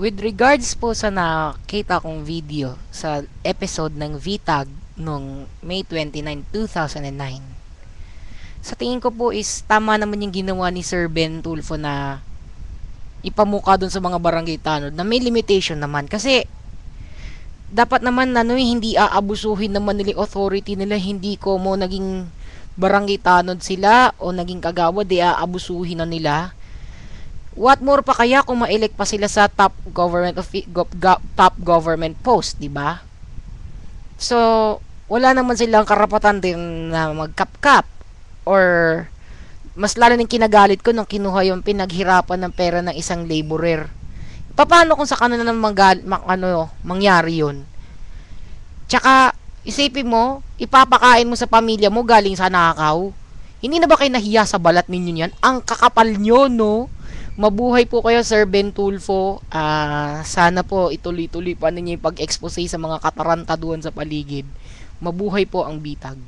With regards po sa nakita kong video sa episode ng VTAG nung May 29, 2009. Sa tingin ko po is tama naman yung ginawa ni Sir Ben Tulfo na ipamuka dun sa mga barangay tanod na may limitation naman kasi dapat naman ano hindi aabusuhin naman nila authority nila hindi ko mo naging barangay tanod sila o naging kagawad di aabusuhin na nila what more pa kaya kung ma-elect pa sila sa top government of go- go- top government post, 'di ba? So, wala naman silang karapatan din na magkapkap or mas lalo nang kinagalit ko nung kinuha yung pinaghirapan ng pera ng isang laborer. Paano kung sa kanila nang magal, ma, ano, mangyari yun? Tsaka, isipin mo, ipapakain mo sa pamilya mo galing sa nakaw. Hindi na ba kayo nahiya sa balat ninyo yan? Ang kakapal nyo, no? Mabuhay po kayo, Sir Ben Tulfo. Ah, sana po ituloy-tuloy pa ninyo yung pag-expose sa mga katarantaduan sa paligid. Mabuhay po ang bitag.